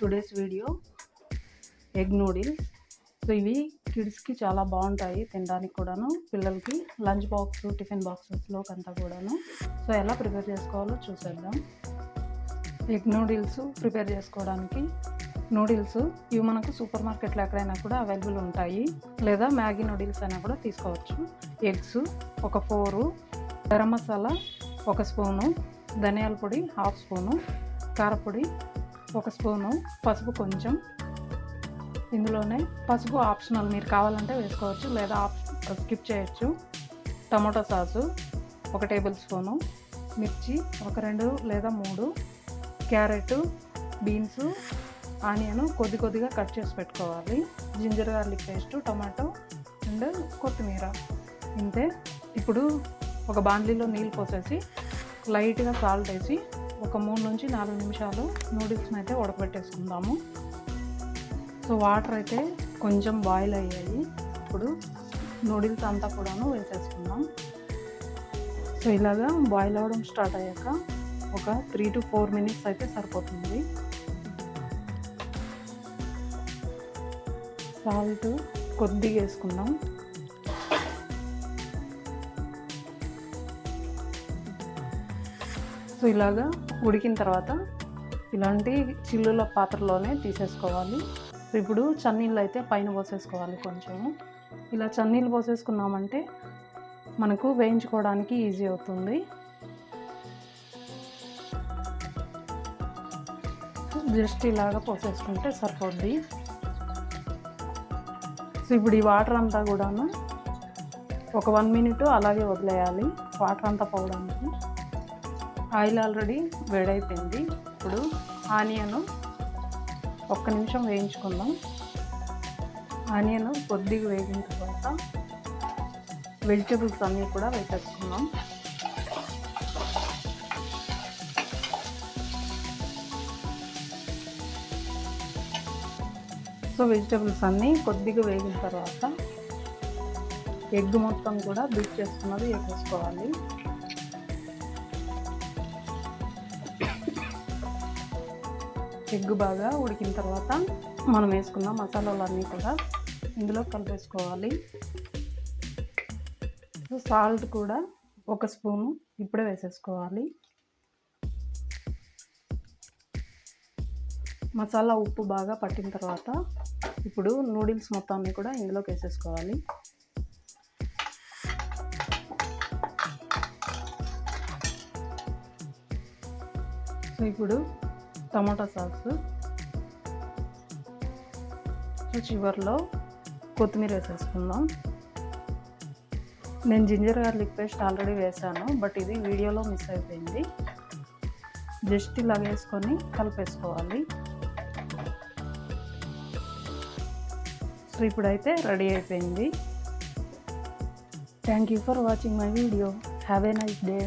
Today's video egg noodles so ఇవి కిడ్స్కి చాలా బాగుంటాయి తినడానికి కూడాను. పిల్లలకి లంచ్ బాక్స్ టిఫిన్ బాక్సెస్లో అంతా కూడాను. సో ఎలా ప్రిపేర్ చేసుకోవాలో చూసేద్దాం. ఎగ్ నూడిల్స్ ప్రిపేర్ చేసుకోవడానికి నూడిల్స్ ఇవి మనకు సూపర్ మార్కెట్లో ఎక్కడైనా కూడా అవైలబుల్ ఉంటాయి. లేదా మ్యాగీ నూడిల్స్ అయినా కూడా తీసుకోవచ్చు. ఎగ్స్ ఒక ఫోరు గరం మసాలా ఒక స్పూను ధనియాల పొడి హాఫ్ స్పూను కారపొడి ఒక స్పూను పసుపు కొంచెం. ఇందులోనే పసుపు ఆప్షనల్ మీరు కావాలంటే వేసుకోవచ్చు లేదా ఆప్ స్కిప్ చేయొచ్చు. టమాటో సాసు ఒక టేబుల్ స్పూను. మిర్చి ఒక రెండు లేదా మూడు. క్యారెట్ బీన్స్ ఆనియన్ కొద్ది కొద్దిగా కట్ చేసి పెట్టుకోవాలి. Ginger garlic paste tomato and కొత్తిమీర. ఇంతే. ఇప్పుడు ఒక బాండ్లీలో నీళ్ళు పోసేసి లైట్గా సాల్ట్ వేసి ఒక మూడు నుంచి నాలుగు నిమిషాలు నూడిల్స్ని అయితే ఉడకబెట్టేసుకుందాము. సో వాటర్ అయితే కొంచెం బాయిల్ అయ్యాయి. ఇప్పుడు నూడిల్స్ అంతా కూడాను వేసేసుకుందాం. సో ఇలాగా బాయిల్ అవ్వడం స్టార్ట్ అయ్యాక ఒక త్రీ టు ఫోర్ మినిట్స్ అయితే సరిపోతుంది. సాల్ట్ కొద్దిగా వేసుకుందాం. సో ఇలాగా ఉడికిన తర్వాత ఇలాంటి చిల్లుల పాత్రలోనే తీసేసుకోవాలి. ఇప్పుడు చన్నీళ్ళు అయితే పైన పోసేసుకోవాలి కొంచెము. ఇలా చన్నీళ్ళు పోసేసుకున్నామంటే మనకు వేయించుకోవడానికి ఈజీ అవుతుంది. జస్ట్ ఇలాగ పోసేసుకుంటే సరిపోద్ది. సో ఇప్పుడు ఈ వాటర్ అంతా కూడాను ఒక వన్ మినిట్ అలాగే వదిలేయాలి వాటర్ అంతా పోవడానికి. ఆయిల్ ఆల్రెడీ వేడైపోయింది. ఇప్పుడు ఆనియన్ ఒక్క నిమిషం వేయించుకుందాం. ఆనియన్ కొద్దిగా వేగిన తర్వాత వెజిటేబుల్స్ అన్నీ కూడా వేసేసుకుందాం. సో వెజిటేబుల్స్ అన్నీ కొద్దిగా వేగిన తర్వాత ఎగ్ మొత్తం కూడా బీట్ చేసుకున్నది వేసేసుకోవాలి. ఎగ్ బాగా ఉడికిన తర్వాత మనం వేసుకున్న మసాలాలన్నీ కూడా ఇందులో కలిపేసుకోవాలి. సాల్ట్ కూడా ఒక స్పూను ఇప్పుడే వేసేసుకోవాలి. మసాలా ఉప్పు బాగా పట్టిన తర్వాత ఇప్పుడు నూడిల్స్ మొత్తాన్ని కూడా ఇందులోకి వేసేసుకోవాలి. సో ఇప్పుడు టమాటా సాస్. సో చివరిలో కొత్తిమీర వేసేసుకుందాం. నేను జింజర్ గార్లిక్ పేస్ట్ ఆల్రెడీ వేసాను బట్ ఇది వీడియోలో మిస్ అయిపోయింది. జస్ట్ ఇలా వేసుకొని కలిపేసుకోవాలి. సో ఇప్పుడైతే రెడీ అయిపోయింది. Thank you for watching my video have a nice day